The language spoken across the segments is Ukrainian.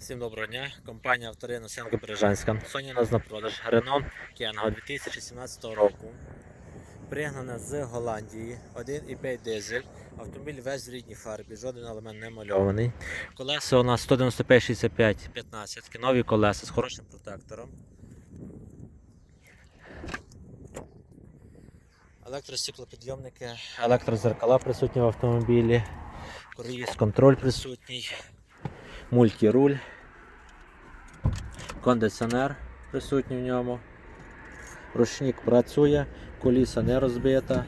Всім доброго дня. Компанія авторина Сенко Бережанська. У нас на продаж Renault Кенго 2017 року. Пригнана з Голландії. 1,5 дизель. Автомобіль весь в рідній фарбі, жоден елемент не мальований. Колеса у нас 195 65 15 нові колеса з хорошим протектором. Електростеклопідйомники, електрозеркала присутні в автомобілі, круїз контроль присутній мультіруль, кондиціонер присутній в ньому, ручник працює, коліса не розбита.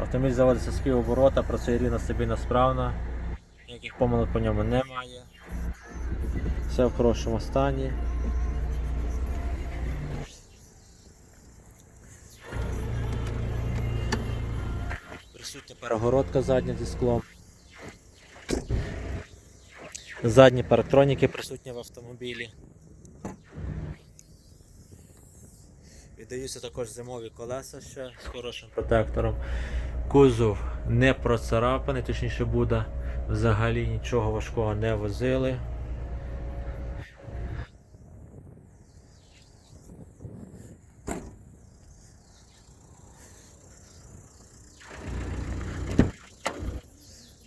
Автомобіль заводиться з півоборота, працює рівно стабільно справно, ніяких помилок по ньому немає. Все в хорошому стані. Присутня перегородка задня зі склом. Задні парктроніки присутні в автомобілі. Віддаються також зимові колеса ще з хорошим протектором. Кузов не процарапаний, точніше буде. Взагалі нічого важкого не возили.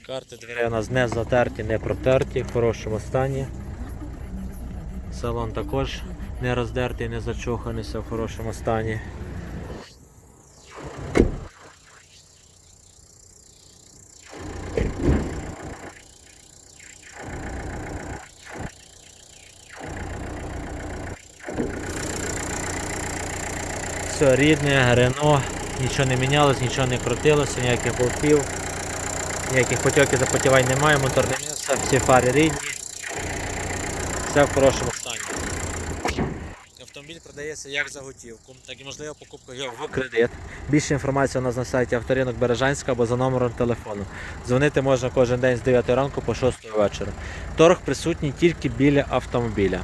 Карти дверей у нас не затерті, не протерті, в хорошому стані. Салон також не роздертий, не зачуханий, в хорошому стані. Все рідне, Рено, нічого не мінялось, нічого не крутилося, ніяких болтів. Ніяких потьоків запотівань немає, мотор не мився, всі фари рідні. Все в хорошому стані. Автомобіль продається як за готівку, так і можлива покупка його в кредит. Більше інформації у нас на сайті авторинок Бережанська або за номером телефону. Дзвонити можна кожен день з 9 ранку по 6 вечора. Торг присутній тільки біля автомобіля.